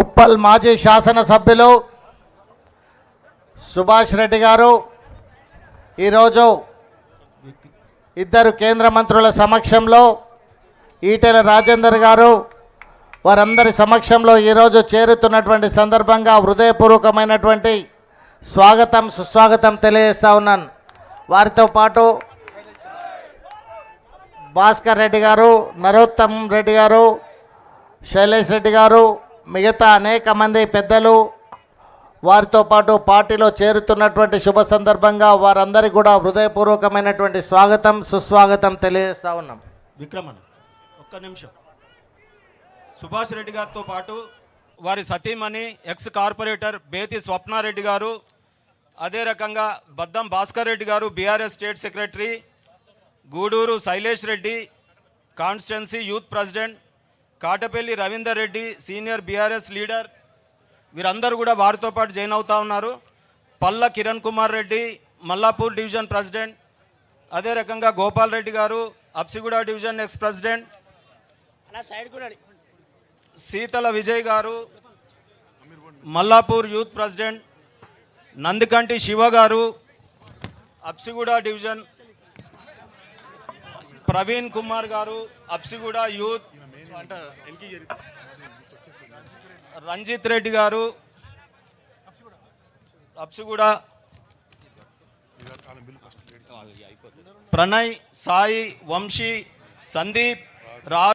ఉప్పల్ మాజీ శాసనసభ్యులు సుభాష్ రెడ్డి గారు. ఈరోజు ఇద్దరు కేంద్ర మంత్రుల సమక్షంలో ఈటెల రాజేందర్ గారు వారందరి సమక్షంలో ఈరోజు చేరుతున్నటువంటి సందర్భంగా హృదయపూర్వకమైనటువంటి స్వాగతం సుస్వాగతం తెలియజేస్తా ఉన్నాను. వారితో పాటు భాస్కర్ రెడ్డి గారు నరోత్తమ్ రెడ్డి గారు శైలేష్ రెడ్డి గారు మిగతా అనేక మంది పెద్దలు వారితో పాటు పార్టీలో చేరుతున్నటువంటి శుభ సందర్భంగా వారందరికీ కూడా హృదయపూర్వకమైనటువంటి స్వాగతం సుస్వాగతం తెలియజేస్తా ఉన్నాం. విక్రమణ ఒక్క నిమిషం. సుభాష్ రెడ్డి గారితో పాటు వారి సతీమణి ఎక్స్ కార్పొరేటర్ బేతి స్వప్నారెడ్డి గారు అదే రకంగా బద్దం భాస్కర్ రెడ్డి గారు BRS state secretary Guduru Shailesh Reddy constituency youth president Katapalli Ravinder Reddy senior BRS leader వీరందరూ కూడా వారితో పాటు జాయిన్ అవుతా ఉన్నారు. పల్ల కిరణ్ కుమార్ రెడ్డి మల్లాపూర్ డివిజన్ ప్రెసిడెంట్ అదే రకంగా గోపాల్ రెడ్డి గారు అప్సిగూడ డివిజన్ ఎక్స్ ప్రెసిడెంట్ శీతల విజయ్ గారు మల్లాపూర్ యూత్ ప్రెసిడెంట్ నందికంటి శివ గారు అప్సిగూడ డివిజన్ ప్రవీణ్ కుమార్ గారు అప్సిగూడ యూత్ రంజిత్ రెడ్డి గారు అప్సుగూడ ప్రణయ్ సాయి వంశీ సందీప్ రా